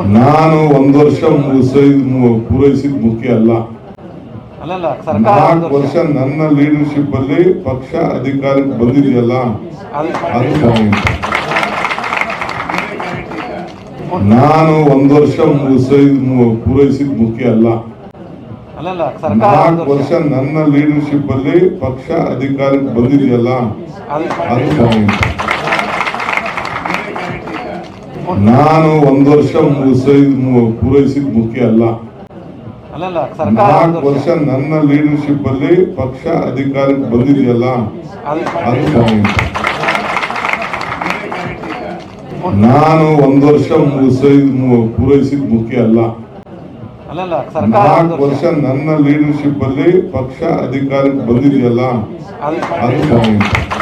ನಾನು ಒಂದು ವರ್ಷ ಪೂರೈಸಿದ ಮುಖ್ಯ ಅಲ್ಲ. ನಾಲ್ಕು ವರ್ಷ. ನನ್ನ ಲೀಡರ್ಶಿಪ್ ಅಲ್ಲಿ ಪಕ್ಷ ಅಧಿಕಾರಕ್ಕೆ ಬಂದಿದೆಯಲ್ಲ? ನಾನು ಒಂದು ವರ್ಷ ಪೂರೈಸಿದ ಮುಖ್ಯ ಅಲ್ಲ. ನಾಲ್ಕು ವರ್ಷ ನನ್ನ ಲೀಡರ್ಶಿಪ್ ಅಲ್ಲಿ ಪಕ್ಷ ಅಧಿಕಾರಕ್ಕೆ ಬಂದಿದೆಯಲ್ಲ? ಅದು- ನಾನು ಒಂದ್ ವರ್ಷ ಪೂರೈಸಿದ ಮುಖ್ಯ ಅಲ್ಲ. ನಾಲ್ಕು ವರ್ಷ. ನನ್ನ ಲೀಡರ್ಶಿಪ್ ಅಲ್ಲಿ ಪಕ್ಷ ಅಧಿಕಾರಕ್ಕೆ ಬಂದಿದೆಯಲ್ಲ? ನಾನು ಒಂದ್ ವರ್ಷ ಪೂರೈಸಿದ ಮುಖ್ಯ ಅಲ್ಲ. ನಾಲ್ಕು ವರ್ಷ. ನನ್ನ ಲೀಡರ್ಶಿಪ್ ಅಲ್ಲಿ ಪಕ್ಷ ಅಧಿಕಾರಕ್ಕೆ ಬಂದಿದೆಯಲ್ಲ? ಅದು-